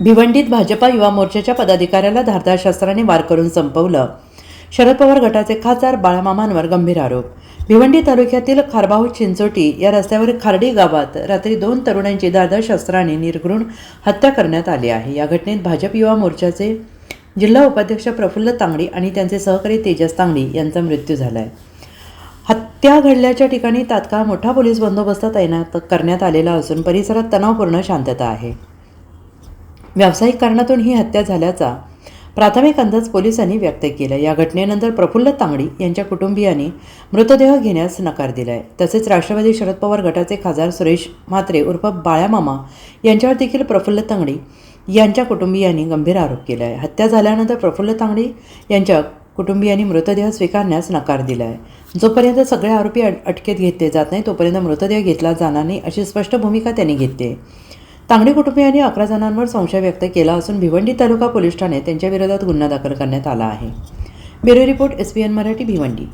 भिवंडीत भाजपा युवा मोर्चाच्या पदाधिकाऱ्याला धारदार शस्त्राने वार करून संपवलं. शरद पवार गटाचे खासदार बाळामामांवर गंभीर आरोप. भिवंडी तालुक्यातील खारबाहू चिंचोटी या रस्त्यावर खारडी गावात रात्री दोन तरुणांची धारदार शस्त्राने निर्घृण हत्या करण्यात आली आहे. या घटनेत भाजप युवा मोर्चाचे जिल्हा उपाध्यक्ष प्रफुल्ल तांगडी आणि त्यांचे सहकारी तेजस तांगडी यांचा मृत्यू झाला आहे हत्या घडल्याच्या ठिकाणी तात्काळ मोठा पोलीस बंदोबस्त तैनात करण्यात आलेला असून परिसरात तणावपूर्ण शांतता आहे. व्यावसायिक कारणातून ही हत्या झाल्याचा प्राथमिक अंदाज पोलिसांनी व्यक्त केला. या घटनेनंतर प्रफुल्ल तांगडी यांच्या कुटुंबियांनी मृतदेह घेण्यास नकार दिलाय. तसेच राष्ट्रवादी शरद पवार गटाचे खासदार सुरेश म्हात्रे उर्फ बाळ्यामामा यांच्यावर देखील प्रफुल्ल तांगडी यांच्या कुटुंबियांनी गंभीर आरोप केला आहे हत्या झाल्यानंतर प्रफुल्ल तांगडी यांच्या कुटुंबियांनी मृतदेह स्वीकारण्यास नकार दिला आहे जोपर्यंत सगळे आरोपी अटकेत घेतले जात नाही तोपर्यंत मृतदेह घेतला जाणार नाही अशी स्पष्ट भूमिका त्यांनी घेतली आहे. तांगडी कुटुंबियांनी अकरा जणांवर संशय व्यक्त केला असून भिवंडी तालुका पोलीस ठाण्यात त्यांच्या विरोधात गुन्हा दाखल करण्यात आला आहे. Bureau report S P N Marathi Bhiwandi.